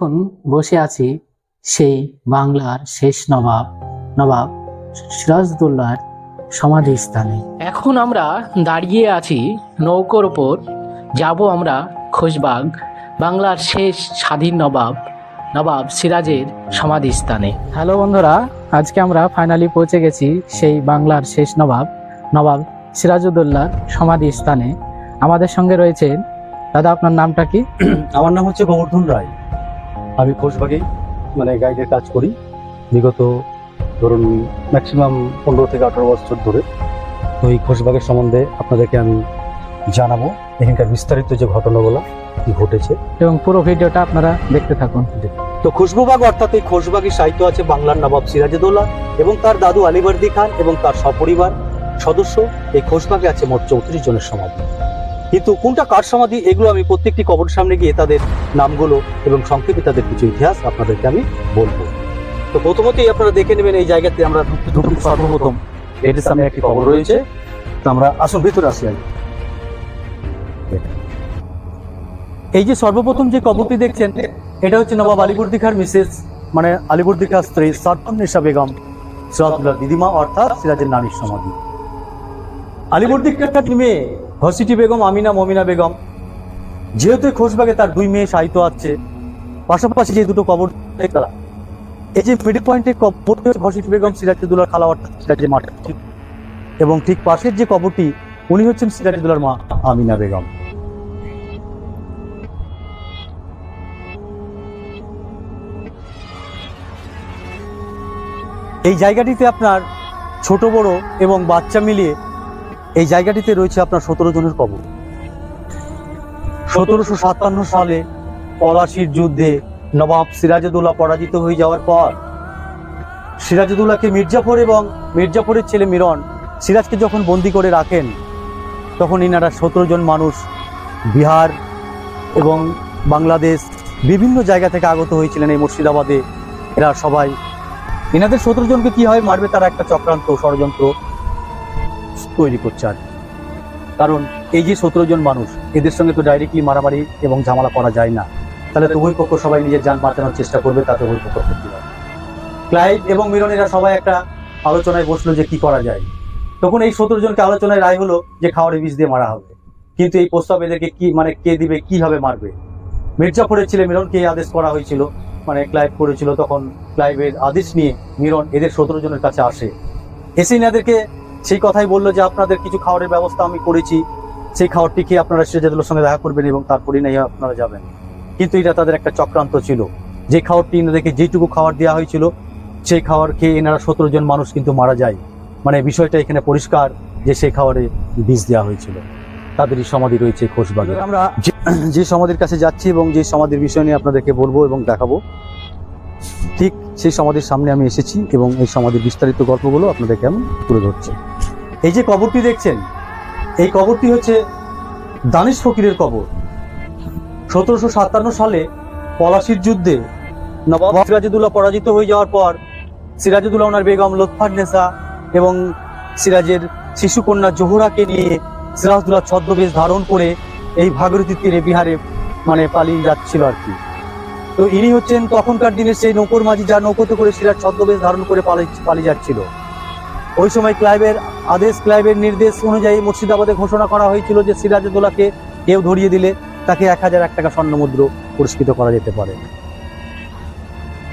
এখন বসে আছি সেই বাংলার শেষ নবাব নবাব সিরাজদৌল্লার সমাধি স্থানে এখন আমরা দাঁড়িয়ে আছি নৌকোর ওপর যাব আমরা খোশবাগ বাংলার শেষ স্বাধীন নবাব নবাব সিরাজের সমাধি স্থানে হ্যালো বন্ধুরা আজকে আমরা ফাইনালি পৌঁছে গেছি সেই বাংলার শেষ নবাব নবাব সিরাজউদ্দৌলার সমাধি স্থানে আমাদের সঙ্গে রয়েছেন দাদা আপনার নামটা কি? আমার নাম হচ্ছে গোবর্ধন রায়। আমি খোশবাগেই মানে গাইডের কাজ করি। বিগত ধরুন ম্যাক্সিমাম পনেরো থেকে আঠারো বছর ধরে। তো এই খোশবাগের সম্বন্ধে আপনাদেরকে আমি জানাব। এখানকার বিস্তারিত যে ঘটনাগুলো কি ঘটেছে। এবং পুরো ভিডিওটা আপনারা দেখতে থাকুন। তো খুশবুবাগ অর্থাৎ এই খোশবাগী সাহিত্য আছে বাংলার নবাব সিরাজউদ্দৌলা এবং তার দাদু আলিবর্দি খান এবং তার সপরিবার সদস্য। এই খোশবাগে আছে মোট চৌত্রিশ জনের সমাধি কিন্তু কোনটা কার সমাধি এগুলো আমি প্রত্যেকটি কবর সামনে গিয়ে তাদের নামগুলো এবং সংক্ষেপে তাদের কিছু ইতিহাস আপনাদেরকে আমি বলব। তো প্রথমতেই আপনারা দেখে নেবেন এই জায়গাতে আমরা ঢুকতে সর্বপ্রথম এটির সামনে একটি কবর রয়েছে। তো আমরা আসুন ভিতরে আসি আগে। এই যে সর্বপ্রথম যে কবরটি দেখছেন এটা হচ্ছে নবাব আলিবর্দি খার মিসেস মানে আলিবর্দি খার স্ত্রী নিশা বেগম সিরাজুল্লাহ দিদিমা অর্থাৎ সিরাজের নারীর সমাধি। আলিবর্দি খার মেয়ে হসিটি বেগম, আমিনা মমিনা বেগম। যেহেতু খোশবাগে তার দুই মেয়ে সাহিত্য আছে, পাশাপাশি যে দুটো কবর দেখলা এই যে মিডিল পয়েন্টের কবর হসিটি বেগম, সিরাজুদ্দৌলার খালা সিরাজের মাঠে। এবং ঠিক পাশের যে কবরটি, উনি হচ্ছেন সিরাজুদ্দৌলার মা, আমিনা বেগম। এই জায়গাটিতে আপনার ছোট বড় এবং বাচ্চা মিলিয়ে এই জায়গাটিতে রয়েছে আপনার সতেরো জনের কবর। সতেরোশো সাতান্ন সালে পলাশির যুদ্ধে নবাব সিরাজউদ্দৌলা পরাজিত হয়ে যাওয়ার পর সিরাজউদ্দৌলাকে মির্জাফর এবং মির্জাফরের ছেলে মিরন সিরাজকে যখন বন্দি করে রাখেন, তখন ইনারা সতেরো জন মানুষ বিহার এবং বাংলাদেশ বিভিন্ন জায়গা থেকে আগত হয়েছিলেন এই মুর্শিদাবাদে। এরা সবাই এনাদের সতেরো জনকে কি হয় মারবে তারা একটা চক্রান্ত ষড়যন্ত্র। তৈরি করছে আর কারণ এই যে সতেরো জন মানুষ, এদের সঙ্গে তো ডাইরেক্টলি মারামারি এবং ঝামেলা করা যায় না। তাহলে তো উভয় পক্ষ সবাই নিজের যান বাঁচানোর চেষ্টা করবে, তাতে উভয় পক্ষ ক্ষতি হবে। ক্লাইভ এবং মিরনেরা সবাই একটা আলোচনায় বসল যে কি করা যায়। তখন এই সতেরো জনকে আলোচনায় রায় হলো যে খাওয়ারে বীজ দিয়ে মারা হবে। কিন্তু এই প্রস্তাব এদেরকে কি মানে কে দিবে, কীভাবে মারবে? মির্জাফরের ছেলে মিরনকে এই আদেশ করা হয়েছিল। মানে ক্লাইভ করেছিল, তখন ক্লাইভের আদেশ নিয়ে মিরন এদের সতেরো জনের কাছে আসে। এসে এনাদেরকে সেই কথাই বলল যে আপনাদের কিছু খাবারের ব্যবস্থা আমি করেছি। সেই খাবারটি খেয়ে আপনারা সিরাজুদ্দৌলার সঙ্গে দেখা করবেন এবং তারপরেই নাই আপনারা যাবেন। কিন্তু এটা তাদের একটা চক্রান্ত ছিল। যে খাবারটি এনাদেরকে যেটুকু খাবার দেওয়া হয়েছিল সেই খাওয়ার খেয়ে এনারা সতেরো জন মানুষ কিন্তু মারা যায়। মানে বিষয়টা এখানে পরিষ্কার যে সেই খাবারে বিষ দেওয়া হয়েছিল। তাদেরই সমাধি রয়েছে খোশবাগে। আমরা যে- যে সমাধির কাছে যাচ্ছি এবং যে সমাধির বিষয় নিয়ে আপনাদেরকে বলব এবং দেখাবো ঠিক সেই সমাধির সামনে আমি এসেছি এবং এই সমাধির বিস্তারিত গল্পগুলো আপনাদেরকে আমি তুলে ধরছি। এই যে কবরটি দেখছেন, এই কবরটি হচ্ছে দানিশ ফকিরের কবর। সতেরোশো সাতান্ন সালে পলাশির যুদ্ধে নবাব সিরাজুদ্দৌলা পরাজিত হয়ে যাওয়ার পর সিরাজুদ্দৌলা ওনার বেগম লোৎফার লোৎফান্নেসা এবং সিরাজের শিশুকন্যা জোহরাকে নিয়ে সিরাজদৌল্লা ছদ্মবেশ ধারণ করে এই ভাগীরথী তীরে বিহারে মানে পালিয়ে যাচ্ছিল আর কি। তো ইনি হচ্ছেন তখনকার দিনের সেই নৌকোর মাঝি যা নৌকোতে করে সিরাজ ছদ্মবেশ ধারণ করে পালিয়ে পালিয়ে যাচ্ছিল। ওই সময় ক্লাইবের আদেশ ক্লাইবের নির্দেশ অনুযায়ী মুর্শিদাবাদে ঘোষণা করা হয়েছিল যে সিরাজউদ্দৌলাকে কেউ ধরিয়ে দিলে তাকে এক হাজার এক টাকা স্বর্ণমুদ্র পুরস্কৃত করা যেতে পারে।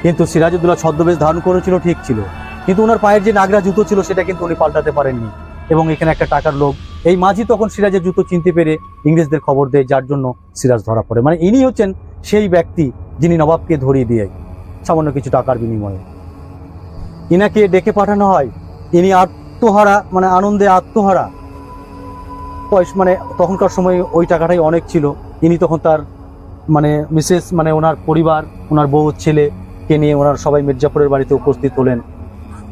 কিন্তু সিরাজউদ্দৌলা ছদ্মবেশ ধারণ করেছিল ঠিক ছিল। কিন্তু ওনার পায়ের যে নাগরা জুতো ছিল সেটা কিন্তু উনি পাল্টাতে পারেননি এবং এখানে একটা টাকার লোক এই মাঝি তখন সিরাজের জুতো চিনতে পেরে ইংরেজদের খবর দেয়, যার জন্য সিরাজ ধরা পড়ে। মানে ইনি হচ্ছেন সেই ব্যক্তি যিনি নবাবকে ধরিয়ে দিয়ে সামান্য কিছু টাকার বিনিময়ে। ইনাকে ডেকে পাঠানো হয়। ইনি আত্মহারা মানে আনন্দে আত্মহারা। পয়সা মানে তখনকার সময় ওই টাকাটাই অনেক ছিল। ইনি তখন তার মানে মিসেস মানে ওনার পরিবার, ওনার বউ ছেলেকে নিয়ে ওনার সবাই মির্জাপুরের বাড়িতে উপস্থিত হলেন।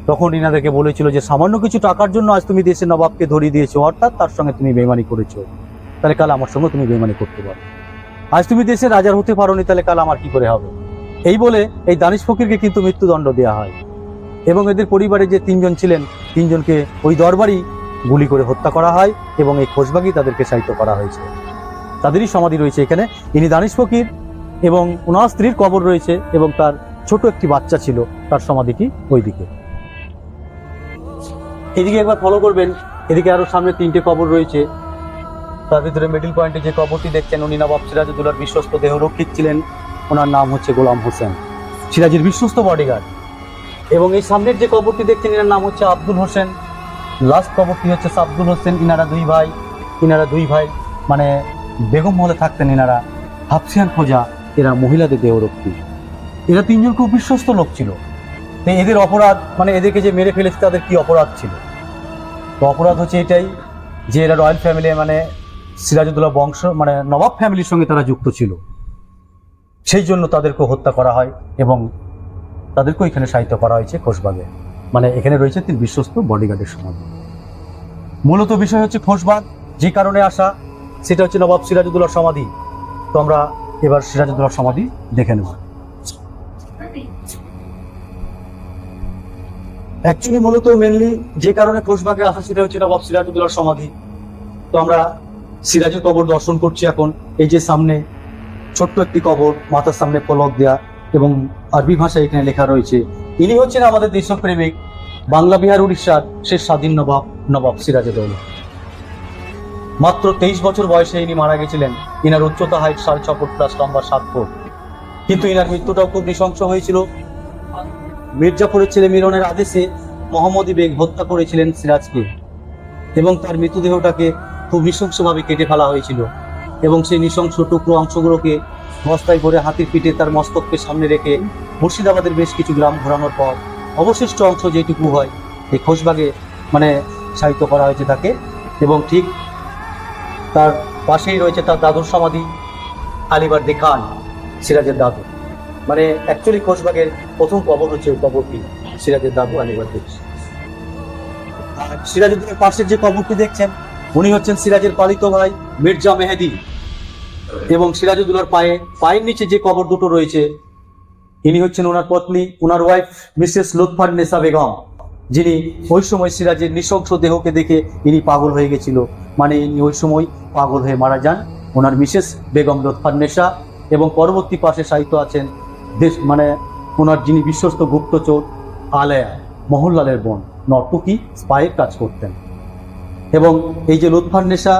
তখন ইনাদেরকে বলেছিল যে, সামান্য কিছু টাকার জন্য আজ তুমি দেশের নবাবকে ধরিয়ে দিয়েছ, অর্থাৎ তার সঙ্গে তুমি বেমানি করেছ। তাহলে কাল আমার সঙ্গে তুমি বেমানি করতে পারো। আজ তুমি দেশের রাজার হতে পারোনি, তাহলে কাল আমার কি করে হবে? এই বলে এই দানিশ ফকিরকে কিন্তু মৃত্যুদণ্ড দেওয়া হয়। এবং এদের পরিবারে যে তিনজন ছিলেন, তিনজনকে ওই দরবারই গুলি করে হত্যা করা হয় এবং এই খোশবাগি তাদেরকে সাহিত্য করা হয়েছে। তাদেরই সমাধি রয়েছে এখানে। ইনি দানিশ ফকির এবং ওনার স্ত্রীর কবর রয়েছে এবং তার ছোট একটি বাচ্চা ছিল, তার সমাধিটি ওইদিকে। এদিকে একবার ফলো করবেন। এদিকে আরও সামনে তিনটে কবর রয়েছে। তার ভিতরে মিডিল পয়েন্টে যে কবরটি দেখছেন, উনি নবাব সিরাজউদ্দৌলার বিশ্বস্ত দেহরক্ষিক ছিলেন। ওনার নাম হচ্ছে গোলাম হোসেন। সিরাজের বিশ্বস্ত বডিগার্ড এবং এই সামনের যে কবরটি দেখছেন, এনার নাম হচ্ছে আব্দুল হোসেন। লাস্ট কবরটি হচ্ছে সাব্দুল হোসেন, ইনারা দুই ভাই। ইনারা দুই ভাই মানে বেগম মহলে থাকতেন এনারা হাফসিয়ান খোঁজা, এরা মহিলাদের দেহরক্ষী। এরা তিনজন খুব বিশ্বস্ত লোক ছিল। এদের অপরাধ মানে এদেরকে যে মেরে ফেলেছে, তাদের কি অপরাধ ছিল? তো অপরাধ হচ্ছে এটাই যে এরা রয়্যাল ফ্যামিলি মানে সিরাজউদ্দৌলা বংশ মানে নবাব ফ্যামিলির সঙ্গে তারা যুক্ত ছিল। সেই জন্য তাদেরকে হত্যা করা হয় এবং তাদেরকেও এখানে সাহিত্য করা হয়েছে খোশবাগে। মানে এখানে রয়েছে তিন বিশ্বস্ত বডিগার্ডের সমাধি। মূলত বিষয় হচ্ছে খোশবাগ, যে কারণে আসা, সেটা হচ্ছে নবাব সিরাজউদ্দৌলার সমাধি। তো আমরা এবার সিরাজউদ্দৌলার সমাধি দেখে নেব। অ্যাকচুয়ালি মূলত মেনলি যে কারণে খোশবাগে আসা, সেটা হচ্ছে নবাব সিরাজউদ্দৌলার সমাধি। তো আমরা সিরাজের কবর দর্শন করছি এখন। এই যে সামনে ছোট্ট একটি কবর, মাথার সামনে পলক দেয়া এবং আরবি ভাষায় এখানে লেখা রয়েছে, ইনি হচ্ছেন আমাদের দেশপ্রেমিক, বাংলা বিহার উড়িষ্যার শেষ স্বাধীন নবাব নবাব সিরাজউদ্দৌলা মাত্র তেইশ বছর বয়সে ইনি মারা গেছিলেন। ইনার উচ্চতা হাইট সাড়ে ছ ফুট প্লাস লম্বা সাত ফুট। কিন্তু ইনার মৃত্যুটাও খুব নৃশংস হয়েছিল। মির্জাপুরের ছেলে মিলনের আদেশে মোহাম্মদী বেগ হত্যা করেছিলেন সিরাজকে এবং তার মৃতদেহটাকে খুব নৃশংসভাবে কেটে ফেলা হয়েছিল এবং সেই নৃশংস টুকরো অংশগুলোকে বস্তায় ভরে হাতির পিঠে তার মস্তককে সামনে রেখে মুর্শিদাবাদের বেশ কিছু গ্রাম ঘোরানোর পর অবশিষ্ট অংশ যেটুকু হয় এই খোশবাগে মানে সাহিত্য করা হয়েছে তাকে এবং ঠিক তার পাশেই রয়েছে তার দাদুর সমাধি আলিবর্দি খান সিরাজের দাদু। মানে অ্যাকচুয়ালি খোশবাগের প্রথম কবর হচ্ছে কবরটি, সিরাজের দাদু আলিবর্দি সিরাজউদ্দৌলার পাশের যে কবরটি দেখছেন উনি হচ্ছেন সিরাজের পালিত ভাই মির্জা মেহেদি। এবং সিরাজউদ্দৌলার পায়ে, পায়ের নিচে যে কবর দুটো রয়েছে, ইনি হচ্ছেন ওনার পত্নী ওনার ওয়াইফ মিসেস লুৎফার নেসা বেগম, যিনি ওই সময় সিরাজের নৃশংস দেহকে দেখে ইনি পাগল হয়ে গেছিল। মানে ইনি ওই সময় পাগল হয়ে মারা যান ওনার মিসেস বেগম লুৎফার নেশা এবং পরবর্তী পাশে সাহিত্য আছেন দেশ মানে ওনার যিনি বিশ্বস্ত গুপ্তচোর আলেয়া মোহনলালের বোন নর্তকী স্পাইয়ের কাজ করতেন। এবং এই যে লুৎফার নেশা,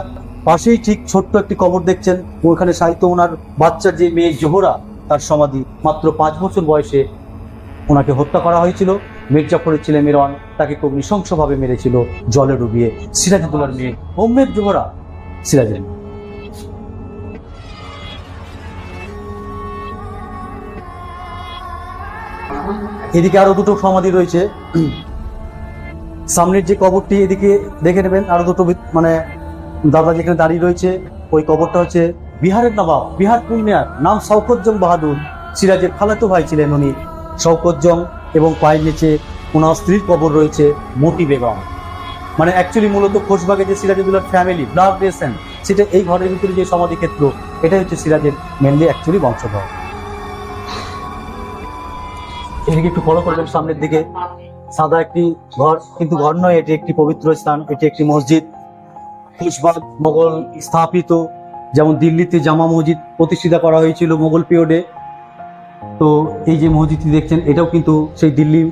পাশেই ঠিক ছোট্ট একটি কবর দেখছেন ওখানে সাহিত্য ওনার বাচ্চার যে মেয়ে জোহরা, তার সমাধি মাত্র পাঁচ বছর বয়সে ওনাকে হত্যা করা হয়েছিল। মির্জাপুরের ছেলে মিরন তাকে খুব নৃশংসভাবে মেরেছিল, জলে ডুবিয়ে। সিরাজুদ্দৌলার মেয়ে হোমের জোহরা সিরাজের এদিকে আরও দুটো সমাধি রয়েছে। সামনের যে কবরটি এদিকে দেখে নেবেন, আরও দুটো মানে দাদা যেখানে দাঁড়িয়ে রয়েছে, ওই কবরটা হচ্ছে বিহারের নবাব, বিহার প্রিমিয়ার নাম শওকতজং বাহাদুর। সিরাজের খালাতো ভাই ছিলেন উনি। শওকতজং এবং পায়ের নিচে ওনার স্ত্রীর কবর রয়েছে মতি বেগম। মানে অ্যাকচুয়ালি মূলত খোশবাগে যে সিরাজউদ্দৌলার ফ্যামিলি ব্লাড রিলেশন সেটা এই ঘরের ভিতরে যে সমাধি ক্ষেত্র এটাই হচ্ছে সিরাজের মেনলি অ্যাকচুয়ালি বংশধর। এদিকে একটু ফলো করবেন সামনের দিকে। সাদা একটি ঘর, কিন্তু ঘর নয়, এটি একটি পবিত্র স্থান, এটি একটি মসজিদ। খুশবাগ মোগল স্থাপিত, যেমন দিল্লিতে জামা মসজিদ প্রতিষ্ঠিতা করা হয়েছিল মোগল পিরিয়ডে। তো এই যে মসজিদটি দেখছেন, এটাও কিন্তু সেই দিল্লি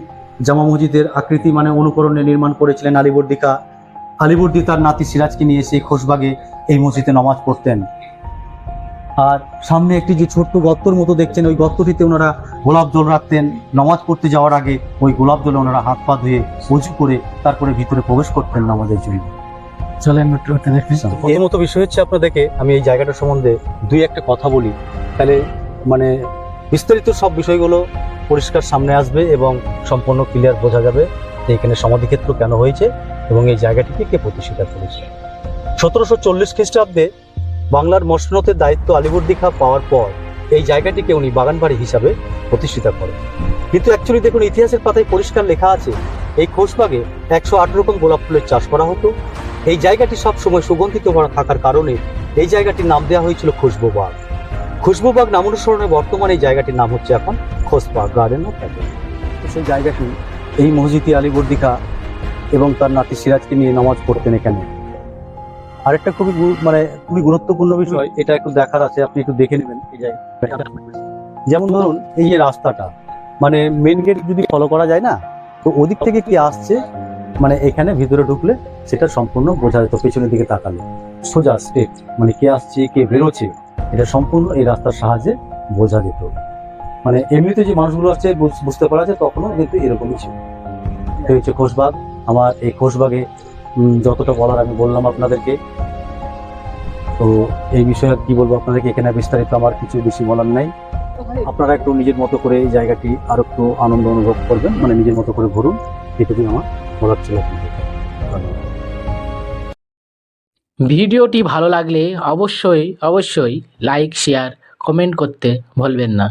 জামা মসজিদের আকৃতি মানে অনুকরণে নির্মাণ করেছিলেন আলিবর্দি খা আলিবর্দি তার নাতি সিরাজকে নিয়ে সেই খোশবাগে এই মসজিদে নামাজ পড়তেন। আর সামনে একটি যে ছোট্ট গর্তর মতো দেখছেন ওই গর্তটিতে ওনারা গোলাপ জল রাখতেন। নামাজ পড়তে যাওয়ার আগে ওই গোলাপ জলে ওনারা হাত পা ধুয়ে উঁচু করে তারপরে ভিতরে প্রবেশ করতেন নামাজের জন্য। চলেন ওটা দেখেন প্রথমত বিষয় হচ্ছে আপনাদেরকে আমি এই জায়গাটা সম্বন্ধে দুই একটা কথা বলি। তাহলে মানে বিস্তারিত সব বিষয়গুলো পরিষ্কার সামনে আসবে এবং সম্পূর্ণ ক্লিয়ার বোঝা যাবে যে এখানে সমাধিক্ষেত্র কেন হয়েছে এবং এই জায়গাটিকে কে প্রতিষ্ঠিত করেছে। সতেরোশো চল্লিশ খ্রিস্টাব্দে বাংলার মসনতের দায়িত্ব আলিবর্দি খাঁ পাওয়ার পর এই জায়গাটিকে উনি বাগানবাড়ি হিসাবে প্রতিষ্ঠিত করেন। কিন্তু অ্যাকচুয়ালি দেখুন, ইতিহাসের পাতায় পরিষ্কার লেখা আছে, এই খোশবাগে একশো আট রকম গোলাপ ফুলের চাষ করা হতো। এই জায়গাটি সব সময় সুগন্ধিত থাকার কারণে এই জায়গাটির নাম দেওয়া হয়েছিল খুশবুবাগ খুশবুবাগ নাম অনুসরণে বর্তমানে এই জায়গাটির নাম হচ্ছে এখন খোসবাগ গার্ডেন অফ সেই জায়গাটি এই মসজিদে আলিবর্দিকা এবং তার নাতি সিরাজকে নিয়ে নামাজ পড়তেন এখানে। আরেকটা খুবই মানে খুবই গুরুত্বপূর্ণ বিষয়, এটা একটু দেখার আছে, আপনি একটু দেখে নেবেন যেমন ধরুন, এই যে রাস্তাটা মানে মেন গেট যদি ফলো করা যায় না, তো ওদিক থেকে কি আসছে? মানে এখানে ভিতরে ঢুকলে সেটা সম্পূর্ণ বোঝা যেত পেছনের দিকে তাকালে। সোজা স্টেট মানে কে আসছে, কে বেরোচ্ছে, এটা সম্পূর্ণ এই রাস্তার সাহায্যে বোঝা যেত। মানে এমনিতে যে মানুষগুলো আসছে, বুঝ- বুঝতে পারা যায়, তখনও কিন্তু এরকমই ছিল। হচ্ছে খোশবাগ আমার এই খোশবাগে যতটা বলার আমি বললাম আপনাদেরকে। তো এই বিষয়ে কি বলব আপনাদেরকে, এখানে বিস্তারিত আমার কিছু বেশি বলার নাই। আপনারা একটু নিজের মতো করে এই জায়গাটি আরও একটু আনন্দ অনুভব করবেন মানে নিজের মতো করে ঘুরুন। এটুকুই আমার বলার ছিল ভিডিওটি ভালো লাগলে অবশ্যই অবশ্যই লাইক শেয়ার কমেন্ট করতে ভুলবেন না।